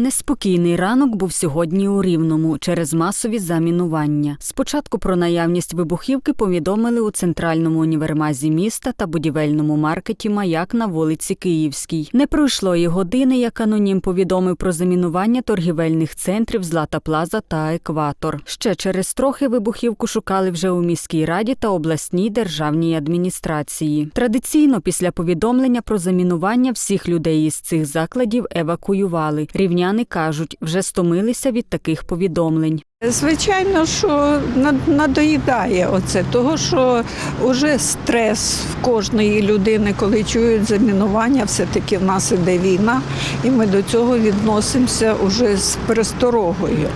Неспокійний ранок був сьогодні у Рівному через масові замінування. Спочатку про наявність вибухівки повідомили у центральному універмазі міста та будівельному маркеті Маяк на вулиці Київській. Не пройшло і години, як анонім повідомив про замінування торгівельних центрів Злата Плаза та Екватор. Ще через трохи вибухівку шукали вже у міській раді та обласній державній адміністрації. Традиційно після повідомлення про замінування всіх людей із цих закладів евакуювали. Рівняни кажуть, вже стомилися від таких повідомлень. Звичайно, що надоїдає оце, того що вже стрес в кожної людини, коли чують замінування, все-таки в нас іде війна, і ми до цього відносимося вже з пересторогою.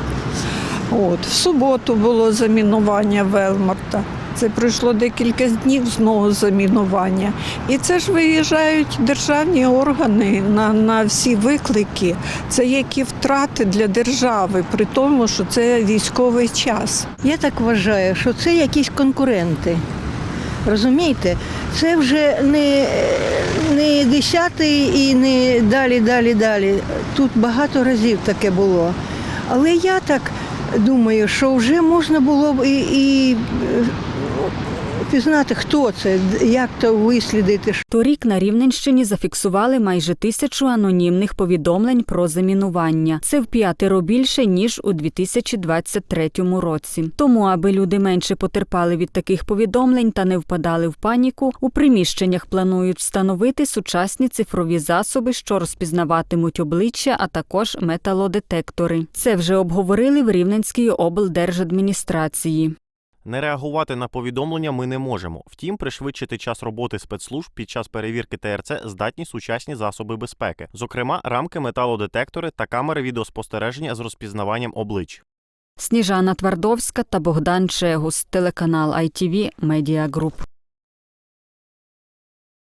От, в суботу було замінування Велмарта. Це пройшло декілька днів знову замінування. І це ж виїжджають державні органи на, на всі виклики. Це які втрати для держави, при тому, що це військовий час. Я так вважаю, що це якісь конкуренти. Розумієте, це вже не, не десятий і не далі, далі, далі. Тут багато разів таке було. Але я так думаю, що вже можна було б і, і пізнати, хто це, як то вислідити. Торік на Рівненщині зафіксували майже тисячу анонімних повідомлень про замінування. Це в п'ятеро більше ніж у 2023 році. Тому, аби люди менше потерпали від таких повідомлень та не впадали в паніку, у приміщеннях планують встановити сучасні цифрові засоби, що розпізнаватимуть обличчя, а також металодетектори. Це вже обговорили в Рівненській облдержадміністрації. Не реагувати на повідомлення ми не можемо. Втім, пришвидшити час роботи спецслужб під час перевірки ТРЦ здатні сучасні засоби безпеки, зокрема рамки металодетектори та камери відеоспостереження з розпізнаванням облич. Сніжана Твардовська та Богдан Чегус, телеканал ITV Media Group.